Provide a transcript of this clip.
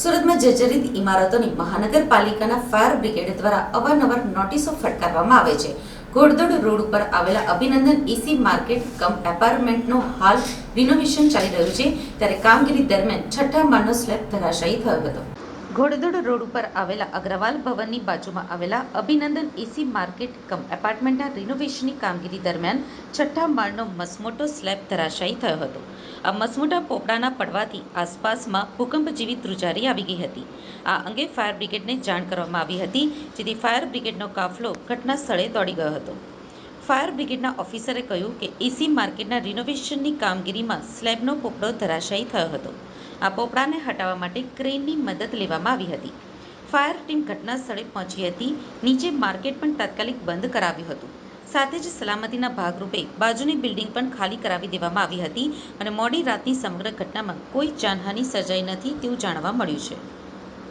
સુરતમાં જર્જરિત ઇમારતોની મહાનગરપાલિકાના ફાયર બ્રિગેડ દ્વારા અવારનવાર નોટિસો ફટકારવામાં આવે છે. ઘોડદોડ રોડ ઉપર આવેલા અભિનંદન ઈસી માર્કેટ કમ એપાર્ટમેન્ટનો હાલ રિનોવેશન ચાલી રહ્યું છે. ત્યારે કામગીરી દરમિયાન છઠ્ઠા માળનો સ્લેબ ધરાશાયી થયો હતો. ઘોડદોડ રોડ ઉપર આવેલા અગ્રવાલ ભવનની બાજુમાં આવેલા અભિનંદન એસી માર્કેટ કમ એપાર્ટમેન્ટના રિનોવેશનની કામગીરી દરમિયાન છઠ્ઠા માળનો મસમોટો સ્લેબ ધરાશાયી થયો હતો. આ મસમોટા પોપડાના પડવાથી આસપાસમાં ભૂકંપ જેવી ધ્રુજારી આવી ગઈ હતી. આ અંગે ફાયર બ્રિગેડને જાણ કરવામાં આવી હતી, જેથી ફાયર બ્રિગેડનો કાફલો ઘટના સ્થળે દોડી ગયો હતો. ફાયર બ્રિગેડના ઓફિસરે કહ્યું કે એસી માર્કેટના રિનોવેશનની કામગીરીમાં સ્લેબનો પોપડો ધરાશાયી થયો હતો. આ પોપડાને હટાવવા માટે ક્રેનની મદદ લેવામાં આવી હતી. ફાયર ટીમ ઘટના સ્થળે પહોંચી હતી. નીચે માર્કેટ પણ તાત્કાલિક બંધ કરાવ્યું હતું. સાથે જ સલામતીના ભાગરૂપે બાજુની બિલ્ડિંગ પણ ખાલી કરાવી દેવામાં આવી હતી અને મોડી રાતની સમગ્ર ઘટનામાં કોઈ જાનહાનિ સર્જાઈ નથી તેવું જાણવા મળ્યું છે.